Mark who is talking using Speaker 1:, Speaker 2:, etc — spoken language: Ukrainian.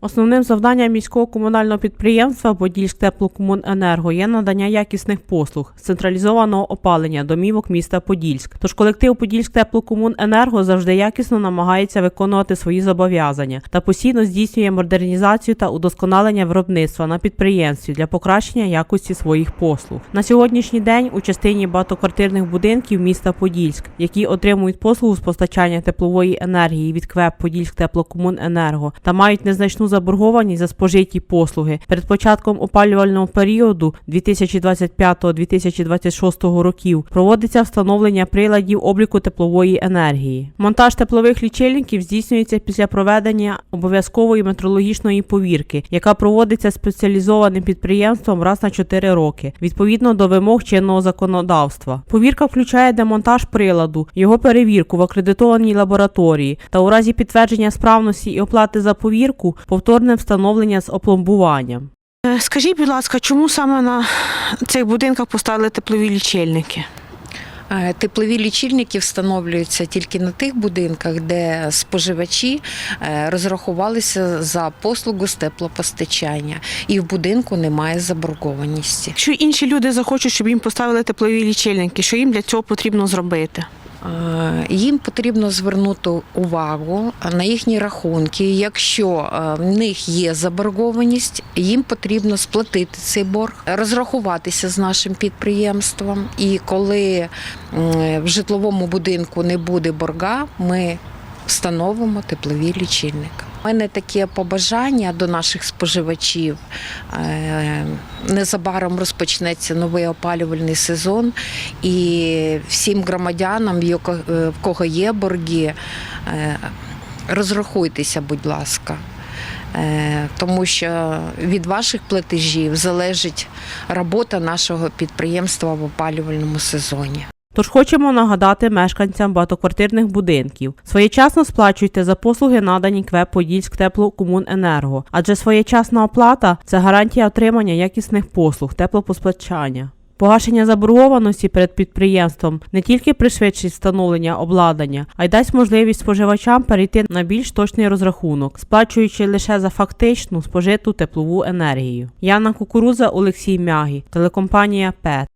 Speaker 1: Основним завданням міського комунального підприємства «Подільськтеплокомуненерго» є надання якісних послуг з централізованого опалення домівок міста Подільськ. Тож колектив «Подільськтеплокомуненерго» завжди якісно намагається виконувати свої зобов'язання та постійно здійснює модернізацію та удосконалення виробництва на підприємстві для покращення якості своїх послуг. На сьогоднішній день у частині багатоквартирних будинків міста Подільськ, які отримують послугу з постачання теплової енергії від КВЕП «Подільськтеплокомуненерго» та мають незначну заборгованість за спожиті послуги. Перед початком опалювального періоду 2025-2026 років проводиться встановлення приладів обліку теплової енергії. Монтаж теплових лічильників здійснюється після проведення обов'язкової метрологічної повірки, яка проводиться спеціалізованим підприємством раз на 4 роки, відповідно до вимог чинного законодавства. Повірка включає демонтаж приладу, його перевірку в акредитованій лабораторії та у разі підтвердження справності і оплати за повірку повторне встановлення з опломбуванням.
Speaker 2: Е, Скажіть, будь ласка, чому саме на цих будинках поставили теплові лічильники?
Speaker 3: Е, Теплові лічильники встановлюються тільки на тих будинках, де споживачі е, розрахувалися за послугу з теплопостачання, і в будинку немає заборгованості.
Speaker 2: Якщо інші люди захочуть, щоб їм поставили теплові лічильники, що їм для цього потрібно зробити?
Speaker 3: Е, Їм потрібно звернути увагу на їхні рахунки. Якщо е, в них є заборгованість, їм потрібно сплатити цей борг, розрахуватися з нашим підприємством. І коли в житловому будинку не буде борга, ми встановимо теплові лічильники. У мене таке побажання до наших споживачів. Е, Незабаром розпочнеться новий опалювальний сезон, і всім громадянам, в е, кого є борги, е, розрахуйтеся, будь ласка. Тому що від ваших платежів залежить робота нашого підприємства в опалювальному сезоні.
Speaker 1: Тож хочемо нагадати мешканцям багатоквартирних будинків. Своєчасно сплачуйте за послуги, надані КВЕП Подільськ Теплокомуненерго, адже своєчасна оплата це гарантія отримання якісних послуг теплопостачання. Погашення заборгованості перед підприємством не тільки пришвидшить встановлення обладнання, а й дасть можливість споживачам перейти на більш точний розрахунок, сплачуючи лише за фактичну спожиту теплову енергію. Яна Кукуруза, Олексій Мягі, телекомпанія ПЕТ.